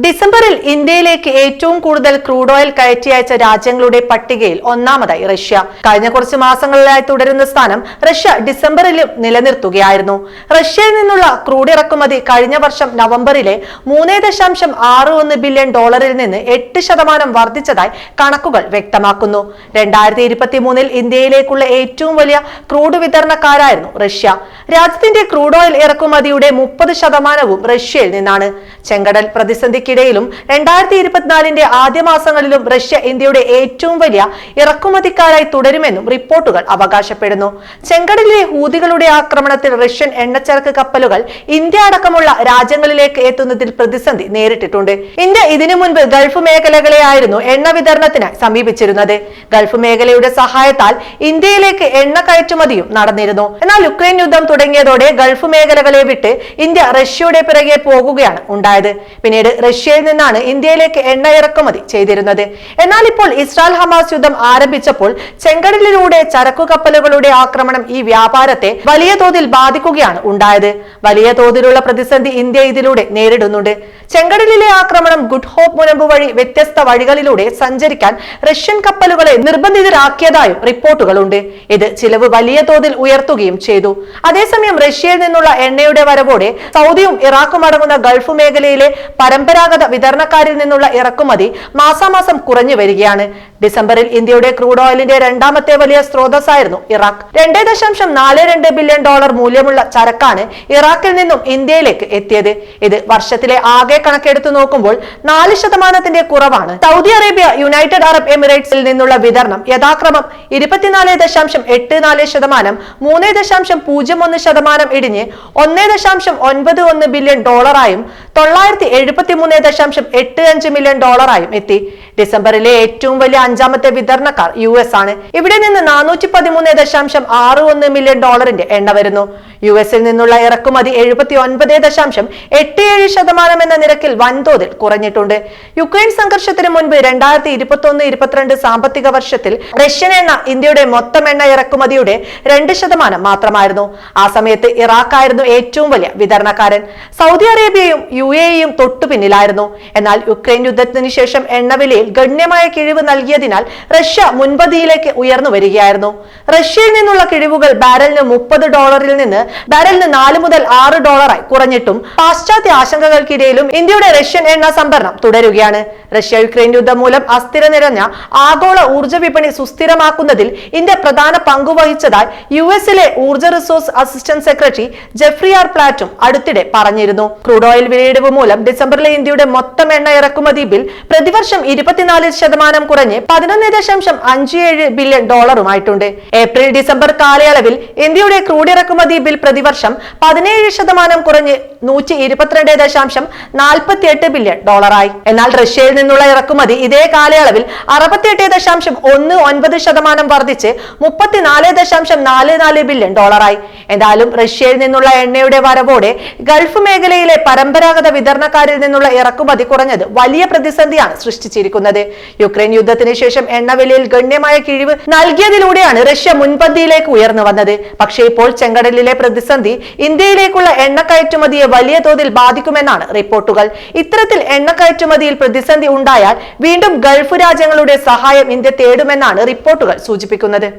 ഡിസംബറിൽ ഇന്ത്യയിലേക്ക് ഏറ്റവും കൂടുതൽ ക്രൂഡ് ഓയിൽ കയറ്റി അയച്ച രാജ്യങ്ങളുടെ പട്ടികയിൽ ഒന്നാമതായി റഷ്യ. കഴിഞ്ഞ കുറച്ച് മാസങ്ങളിലായി തുടരുന്ന സ്ഥാനം റഷ്യ ഡിസംബറിലും നിലനിർത്തുകയായിരുന്നു. റഷ്യയിൽ നിന്നുള്ള ക്രൂഡ് ഇറക്കുമതി കഴിഞ്ഞ വർഷം നവംബറിലെ മൂന്ന് ദശാംശം ആറ് ഒന്ന് ബില്യൺ ഡോളറിൽ നിന്ന് എട്ട് ശതമാനം വർദ്ധിച്ചതായി കണക്കുകൾ വ്യക്തമാക്കുന്നു. രണ്ടായിരത്തി ഇരുപത്തി മൂന്നിൽ ഇന്ത്യയിലേക്കുള്ള ഏറ്റവും വലിയ ക്രൂഡ് വിതരണക്കാരായിരുന്നു റഷ്യ. രാജ്യത്തിന്റെ ക്രൂഡ് ഓയിൽ ഇറക്കുമതിയുടെ മുപ്പത് ശതമാനവും റഷ്യയിൽ നിന്നാണ്. ചെങ്കടൽ പ്രതിസന്ധിക്കിടയിലും രണ്ടായിരത്തി ഇരുപത്തിനാലിന്റെ ആദ്യ മാസങ്ങളിലും റഷ്യ ഇന്ത്യയുടെ ഏറ്റവും വലിയ ഇറക്കുമതിക്കാരായി തുടരുമെന്നും റിപ്പോർട്ടുകൾ അവകാശപ്പെടുന്നു. ചെങ്കടലിലെ ഹൂതികളുടെ ആക്രമണത്തിൽ റഷ്യൻ എണ്ണച്ചരക്ക് കപ്പലുകൾ ഇന്ത്യ അടക്കമുള്ള രാജ്യങ്ങളിലേക്ക് എത്തുന്നതിൽ പ്രതിസന്ധി നേരിട്ടിട്ടുണ്ട്. ഇന്ത്യ ഇതിനു മുൻപ് ഗൾഫ് മേഖലകളെയായിരുന്നു എണ്ണ വിതരണത്തിനായി സമീപിച്ചിരുന്നത്. ഗൾഫ് മേഖലയുടെ സഹായത്താൽ ഇന്ത്യയിലേക്ക് എണ്ണ കയറ്റുമതിയും നടന്നിരുന്നു. എന്നാൽ യുക്രൈൻ യുദ്ധം തുടങ്ങിയതോടെ ഗൾഫ് മേഖലകളെ വിട്ട് ഇന്ത്യ റഷ്യയുടെ പിറകെ പോകുകയാണ് ഉണ്ടായത്. പിന്നീട് റഷ്യയിൽ നിന്നാണ് ഇന്ത്യയിലേക്ക് എണ്ണ ഇറക്കുമതി ചെയ്തിരുന്നത്. എന്നാൽ ഇപ്പോൾ ഇസ്രായേൽ ഹമാസ് യുദ്ധം ആരംഭിച്ചപ്പോൾ ചെങ്കടലിലൂടെ ചരക്കു കപ്പലുകളുടെ ആക്രമണം ഈ വ്യാപാരത്തെ വലിയ തോതിൽ ബാധിക്കുകയാണ് ഉണ്ടായത്. വലിയ തോതിലുള്ള പ്രതിസന്ധി ഇന്ത്യ ഇതിലൂടെ നേരിടുന്നുണ്ട്. ചെങ്കടലിലെ ആക്രമണം ഗുഡ് ഹോപ്പ് മുനമ്പ് വഴി വ്യത്യസ്ത വഴികളിലൂടെ സഞ്ചരിക്കാൻ റഷ്യൻ കപ്പലുകളെ നിർബന്ധിതരാക്കിയതായും റിപ്പോർട്ടുകളുണ്ട്. ഇത് ചിലവ് വലിയ തോതിൽ ഉയർത്തുകയും ചെയ്തു. അതേസമയം റഷ്യയിൽ നിന്നുള്ള എണ്ണയുടെ വരവോടെ സൗദിയും ഇറാഖും അടങ്ങുന്ന ഗൾഫ് മേഖലയിലെ പരമ്പരാഗത വിതരണക്കാരിൽ നിന്നുള്ള ഇറക്കുമതി മാസാമാസം കുറഞ്ഞു വരികയാണ്. ഡിസംബറിൽ ഇന്ത്യയുടെ ക്രൂഡ് ഓയിലിന്റെ രണ്ടാമത്തെ വലിയ സ്രോതസ്സായിരുന്നു ഇറാഖ്. രണ്ടേ ദശാംശം നാല് രണ്ട് ബില്യൺ ഡോളർ മൂല്യമുള്ള ചരക്കാണ് ഇറാഖിൽ നിന്നും ഇന്ത്യയിലേക്ക് എത്തിയത്. ഇത് വർഷത്തിലെ ആകെ കണക്കെടുത്തു നോക്കുമ്പോൾ നാല് ശതമാനത്തിന്റെ കുറവാണ്. സൗദി അറേബ്യ യുണൈറ്റഡ് അറബ് എമിറേറ്റ്സിൽ നിന്നുള്ള വിതരണം യഥാക്രമം ഇരുപത്തിനാല് ദശാംശം എട്ട് നാല് ശതമാനം മൂന്ന് ദശാംശം പൂജ്യം ഒന്ന് ശതമാനം ഇടിഞ്ഞ് ഒന്ന് ദശാംശം ഒൻപത് ഒന്ന് ബില്യൺ ഡോളറായും തൊള്ളായിരത്തി എഴുപത്തി മൂന്ന് ദശാംശം എട്ട് അഞ്ച് മില്യൺ ഡോളറായും എത്തി. ഡിസംബറിലെ ഏറ്റവും വലിയ അഞ്ചാമത്തെ വിതരണക്കാർ യു എസ് ആണ്. ഇവിടെ നിന്ന് നാനൂറ്റി പതിമൂന്ന് ദശാംശം ആറ് ഒന്ന് മില്യൺ ഡോളറിന്റെ എണ്ണ വരുന്നു. യു എസിൽ നിന്നുള്ള ഇറക്കുമതി എഴുപത്തി ഒൻപത് ദശാംശം എട്ട് ഏഴ് ശതമാനം എന്ന നിരക്കിൽ വൻതോതിൽ കുറഞ്ഞിട്ടുണ്ട്. യുക്രൈൻ സംഘർഷത്തിന് മുൻപ് രണ്ടായിരത്തി ഇരുപത്തി ഒന്ന് ഇരുപത്തിരണ്ട് സാമ്പത്തിക വർഷത്തിൽ റഷ്യൻ എണ്ണ ഇന്ത്യയുടെ മൊത്തം എണ്ണ ഇറക്കുമതിയുടെ രണ്ട് ശതമാനം മാത്രമായിരുന്നു. ആ സമയത്ത് ഇറാഖ് ആയിരുന്നു ഏറ്റവും വലിയ വിതരണക്കാരൻ. സൗദി അറേബ്യയും യു എയും തൊട്ടു പിന്നിലായിരുന്നു എന്നാൽ യുക്രൈൻ യുദ്ധത്തിന് ശേഷം എണ്ണവിലയിൽ ഗണ്യമായ കിഴിവ് നൽകിയതിനാൽ റഷ്യ മുൻപതിയിലേക്ക് ഉയർന്നു വരികയായിരുന്നു. റഷ്യയിൽ നിന്നുള്ള കിഴിവുകൾ ബാരലിന് മുപ്പത് ഡോളറിൽ നിന്ന് ബാരലിന് നാല് മുതൽ ആറ് ഡോളറായി കുറഞ്ഞിട്ടും പാശ്ചാത്യ ആശങ്കകൾക്കിടയിലും ഇന്ത്യയുടെ റഷ്യൻ എണ്ണ സംഭരണം തുടരുകയാണ്. റഷ്യ യുക്രൈൻ യുദ്ധം മൂലം അസ്ഥിര നിറഞ്ഞ ആഗോള ഊർജ വിപണി സുസ്ഥിരമാക്കുന്നതിൽ ഇന്ത്യ പ്രധാന പങ്കുവഹിച്ചതായി യു എസിലെ ഊർജ resource assistant secretary Jeffrey R പ്ലാറ്റും അടുത്തിടെ പറഞ്ഞിരുന്നു. ക്രൂഡ് ഓയിൽ വിലയിടിവ് മൂലം ഡിസംബറിലെ ഇന്ത്യയുടെ മൊത്തം എണ്ണ ഇറക്കുമതി ബിൽ പ്രതിവർഷം ഇരുപത്തിനാല് ശതമാനം കുറഞ്ഞ് പതിനൊന്ന് ദശാംശം അഞ്ച് ഏഴ് ബില്യൺ ഡോളറുമായിട്ടുണ്ട്. ഏപ്രിൽ ഡിസംബർ കാലയളവിൽ ഇന്ത്യയുടെ ക്രൂഡ് ഇറക്കുമതി ബിൽ പ്രതിവർഷം പതിനേഴ് ശതമാനം കുറഞ്ഞ് നൂറ്റി ഇരുപത്തിരണ്ട് ദശാംശം നാൽപ്പത്തി എട്ട് ബില്യൺ ഡോളറായി. എന്നാൽ റഷ്യയിൽ നിന്നുള്ള ഇറക്കുമതി ഇതേ കാലയളവിൽ അറുപത്തിയെട്ട് ദശാംശം ഒന്ന് ഒൻപത് ശതമാനം വർദ്ധിച്ച് മുപ്പത്തിനാല് ദശാംശം നാല് നാല് ബില്യൺ ഡോളറായി. എന്തായാലും റഷ്യയിൽ നിന്നുള്ള എണ്ണയുടെ വരവോടെ ഗൾഫ് മേഖലയിലെ പരമ്പരാഗത വിതരണക്കാരിൽ നിന്നുള്ള ഇറക്കുമതി കുറഞ്ഞത് വലിയ പ്രതിസന്ധിയാണ് സൃഷ്ടിച്ചിരിക്കുന്നത്. യുക്രൈൻ യുദ്ധത്തിന് ശേഷം എണ്ണവിലയിൽ ഗണ്യമായ കിഴിവ് നൽകിയതിലൂടെയാണ് റഷ്യ മുൻപന്തിയിലേക്ക് ഉയർന്നു വന്നത്. പക്ഷേ ഇപ്പോൾ ചെങ്കടലിലെ പ്രതിസന്ധി ഇന്ത്യയിലേക്കുള്ള എണ്ണ കയറ്റുമതിയെ വലിയ തോതിൽ ബാധിക്കുമെന്നാണ് റിപ്പോർട്ടുകൾ. ഇത്തരത്തിൽ എണ്ണ കയറ്റുമതിയിൽ പ്രതിസന്ധി ഉണ്ടായാൽ വീണ്ടും ഗൾഫ് രാജ്യങ്ങളുടെ സഹായം ഇന്ത്യ തേടുമെന്നാണ് റിപ്പോർട്ടുകൾ സൂചിപ്പിക്കുന്നത്.